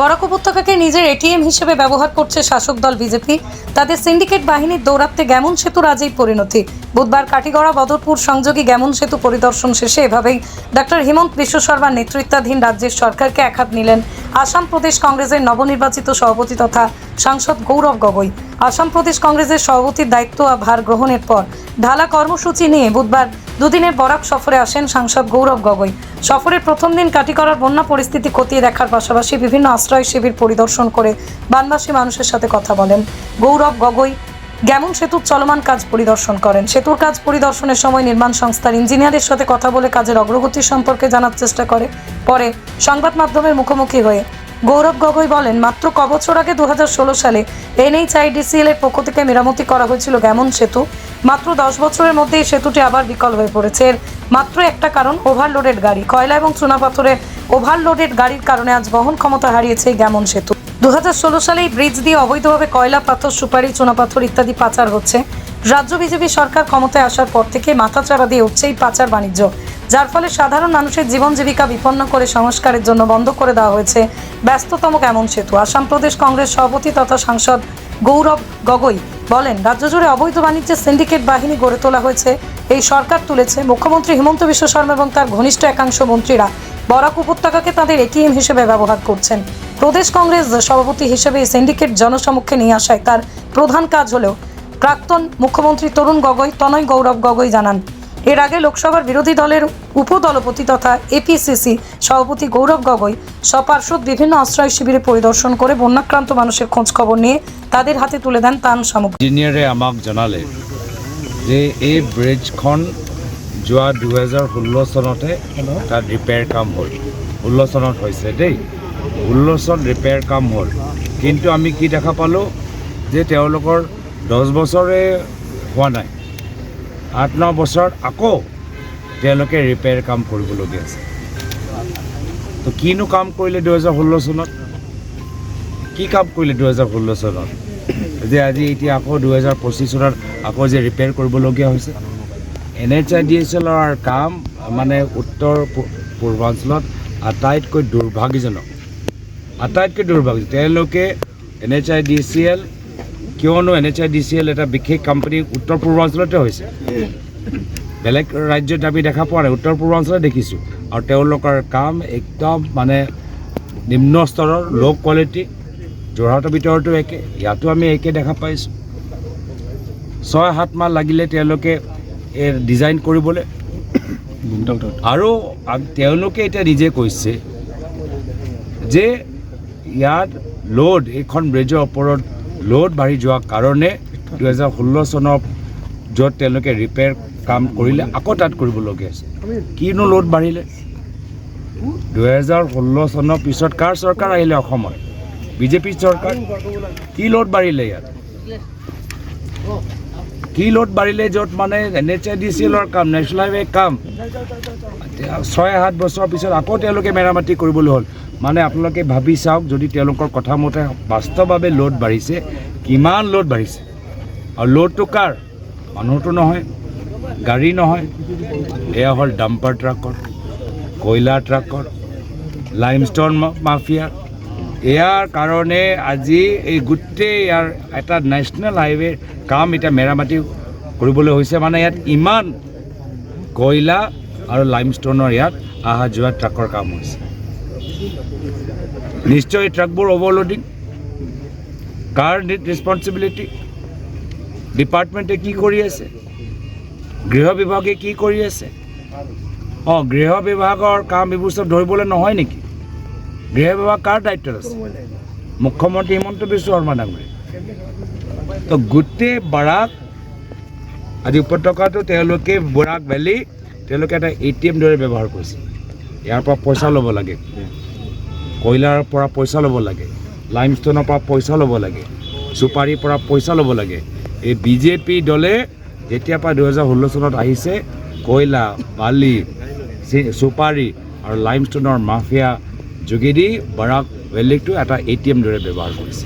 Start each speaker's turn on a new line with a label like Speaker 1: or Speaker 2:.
Speaker 1: বরাক উপত্যকাকে নিজের এটিএম হিসেবে ব্যবহার করছে শাসক দল বিজেপি। তাদের সিন্ডিকেট বাহিনীর দৌরাত্মে গ্যামন সেতুর আজই পরিণতি। বুধবার কাটিগড়া বদরপুর সংযোগী গ্যামন সেতু পরিদর্শন শেষে এভাবেই ডক্টর হিমন্ত বিশ্ব শর্মার নেতৃত্বাধীন রাজ্যের সরকারকে একহাত নিলেন। আসাম প্রদেশ কংগ্রেসের নবনির্বাচিত সভাপতি তথা সাংসদ গৌরব গগৈ। আসাম প্রদেশ কংগ্রেসের সভাপতির দায়িত্ব ভার গ্রহণের পর ঢালা কর্মসূচি নিয়ে বুধবার দুদিনের বরাক সফরে আসেন সাংসদ গৌরব গগৈ। সফরের প্রথম দিন কাটিকরার বন্যা পরিস্থিতি খতিয়ে দেখার পাশাপাশি বিভিন্ন আশ্রয় শিবির পরিদর্শন করে বানবাসী মানুষের সাথে কথা বলেন। গৌরব গগৈ গ্যামন সেতুর চলমান কাজ পরিদর্শন করেন। সেতুর কাজ পরিদর্শনের সময় নির্মাণ সংস্থার ইঞ্জিনিয়ারের সাথে কথা বলে কাজের অগ্রগতি সম্পর্কে জানার চেষ্টা করে। পরে সংবাদ মাধ্যমের মুখোমুখি হয়ে গৌরব গগৈ বলেন, মাত্র ক বছর আগে দুহাজার ষোলো সালে এনএইচআইডিসিএল এর পক্ষ থেকে মেরামতি করা হয়েছিল গ্যামন সেতু। মাত্র দশ বছরের মধ্যে এই সেতুটি আবার বিকল হয়ে পড়েছে। এর মাত্র একটা কারণ ওভারলোডেড গাড়ি। কয়লা এবং চুনাপাথরের ওভারলোডেড গাড়ির কারণে আজ বহন ক্ষমতা হারিয়েছে এই গ্যামন সেতু। দু হাজার ষোলো সালে এই ব্রিজ দিয়ে অবৈধভাবে কয়লা, পাথর, সুপারি চুনাপাথর ইত্যাদি পাচার হচ্ছে। রাজ্য বিজেপি সরকার ক্ষমতায় আসার পর থেকে মাথাচাড়া দিয়ে উঠছে এই পাচার বাণিজ্য। যার ফলে সাধারণ মানুষের জীবন জীবিকা বিপন্ন করে সংস্কারের জন্য বন্ধ করে দেওয়া হয়েছে। ব্যস্ততম কেমন সেতু? আসাম প্রদেশ কংগ্রেস সভাপতি তথা সাংসদ গৌরব গগৈ বলেন, রাজ্য জুড়ে অবৈধ বাণিজ্যের সিন্ডিকেট বাহিনী গড়ে তোলা হয়েছে। এই সরকার তুলেছে মুখ্যমন্ত্রী হিমন্ত বিশ্ব শর্মা এবং তার ঘনিষ্ঠ একাংশ মন্ত্রীরা। বরাক উপত্যকাকে তাদের এটিএম হিসেবে ব্যবহার করছেন। প্রদেশ কংগ্রেস সভাপতি হিসেবে এই সিন্ডিকেট জনসমক্ষে নিয়ে আসায় তার প্রধান কাজ হলেও প্রাক্তন মুখ্যমন্ত্রী তরুণ গগৈ, তনয় গৌরব গগৈ জানান। এর আগে লোকসভার বিরোধী দলের উপদলপতি তথা এপিসিসি সভাপতি গৌরব গগৈ সপার্শ্বদ বিভিন্ন আশ্রয় শিবিরে পরিদর্শন করে বন্যাক্রান্ত মানুষের খোঁজ খবর নিয়ে তাদের হাতে তুলে দেন ত্রাণ সামগ্রী।
Speaker 2: আমাক জনালে যে এই ব্ৰিজখন যোৱা দুহেজাৰ ষোল্ল চনতে তাত ৰিপেয়াৰ কাম হ'ল। ষোল্ল চনত হৈছে দেই। ষোল্ল চনত ৰিপেয়াৰ কাম হ'ল। কিন্তু আমি কি দেখা পালোঁ যে তেওঁলোকৰ দহ বছৰে হোৱা নাই। আঠ ন বছৰত আকৌ তেওঁলোকে ৰিপেয়াৰ কাম কৰিবলগীয়া আছে। তো কিনো কাম কৰিলে দুহেজাৰ ষোল্ল চনত? কি কাম কৰিলে দুহেজাৰ ষোল্ল চনত? যে আজি এতিয়া আকৌ দুহেজাৰ পঁচিছ চনত আকৌ যে ৰিপেয়াৰ কৰিবলগীয়া হৈছে। N H I D S এলৰ কাম মানে উত্তৰ পূৰ্বাঞ্চলত আটাইতকৈ দুৰ্ভাগ্যজনক আটাইতকৈ দুৰ্ভাগ্য তেওঁলোকে N H I D C L কিয়নো N H I D C L এটা বিশেষ কোম্পানী উত্তৰ পূৰ্বাঞ্চলতে হৈছে। বেলেগ ৰাজ্যত আমি দেখা পোৱা নাই, উত্তৰ পূৰ্বাঞ্চলত দেখিছোঁ। আৰু তেওঁলোকৰ কাম একদম মানে নিম্ন স্তৰৰ ল' কোৱালিটি যোৰহাটৰ ভিতৰতো একে, ইয়াতো আমি একে দেখা পাইছোঁ। ছয়, সাত মাহ লাগিলে তেওঁলোকে ডিজাইন কৰিবলৈ। আৰু তেওঁলোকে এতিয়া নিজে কৈছে যে ইয়াত লোড এইখন ব্ৰিজৰ ওপৰত লোড বাঢ়ি যোৱাৰ কাৰণে দুহেজাৰ ষোল্ল চনৰ য'ত তেওঁলোকে ৰিপেয়াৰ কাম কৰিলে, আকৌ তাত কৰিবলগীয়া আছে কিনো লোড বাঢ়িলে? দুহেজাৰ ষোল্ল চনৰ পিছত কাৰ চৰকাৰ আহিলে অসমত? বিজেপি চৰকাৰ। কি লোড বাঢ়িলে ইয়াত? কি লোড বাঢ়িলে য'ত মানে N H I D C এলৰ কাম? নেশ্যনেল হাইৱে কাম ছয় সাত বছৰৰ পিছত আকৌ তেওঁলোকে মেৰামতি কৰিবলৈ হ'ল। মানে আপোনালোকে ভাবি চাওক, যদি তেওঁলোকৰ কথা মতে বাস্তৱভাৱে লোড বাঢ়িছে, কিমান লোড বাঢ়িছে? আৰু লোডটো কাৰ? মানুহটো নহয়, গাড়ী নহয়, এয়া হ'ল ডাম্পাৰ ট্ৰাকৰ কয়লা ট্ৰাকৰ লাইমষ্টন মাফিয়া ইয়াৰ কাৰণে আজি এই গোটেই ইয়াৰ এটা নেশ্যনেল হাইৱেৰ কাম এতিয়া মেৰামতি কৰিবলৈ হৈছে। মানে ইয়াত ইমান কয়লা আৰু লাইমষ্টনৰ ইয়াত অহা যোৱা ট্ৰাকৰ কাম হৈছে। নিশ্চয় এই ট্ৰাকবোৰ অভাৰলোডিং কাৰ ৰেচপনচিবিলিটি ডিপাৰ্টমেণ্টে কি কৰি আছে গৃহ বিভাগে কি কৰি আছে অঁ, গৃহ বিভাগৰ কাম এইবোৰ চব ধৰিবলৈ নহয় নেকি? গৃহ বিভাগ কাৰ দায়িত্বত আছে? মুখ্যমন্ত্ৰী হিমন্ত বিশ্ব শৰ্মা ডাঙৰীয়া তো গোটেই বৰাক, আজি উপত্যকাটো তেওঁলোকে বৰাক ভেলী তেওঁলোকে এটা এ টি এম দৰে ব্যৱহাৰ কৰিছে। ইয়াৰ পৰা পইচা ল'ব লাগে। কয়লাৰ পৰা পইচা ল'ব লাগে লাইমষ্টনৰ পৰা পইচা ল'ব লাগে, চুপাৰীৰ পৰা পইচা ল'ব লাগে। এই বিজেপি দলে যেতিয়াৰ পৰা দুহেজাৰ ষোল্ল চনত আহিছে, কয়লা, বালি চুপাৰী আৰু লাইমষ্টনৰ মাফিয়া যোগেদি বাৰাক ভেলিকটো এটা এ টি এম দৰে ব্যৱহাৰ কৰিছে।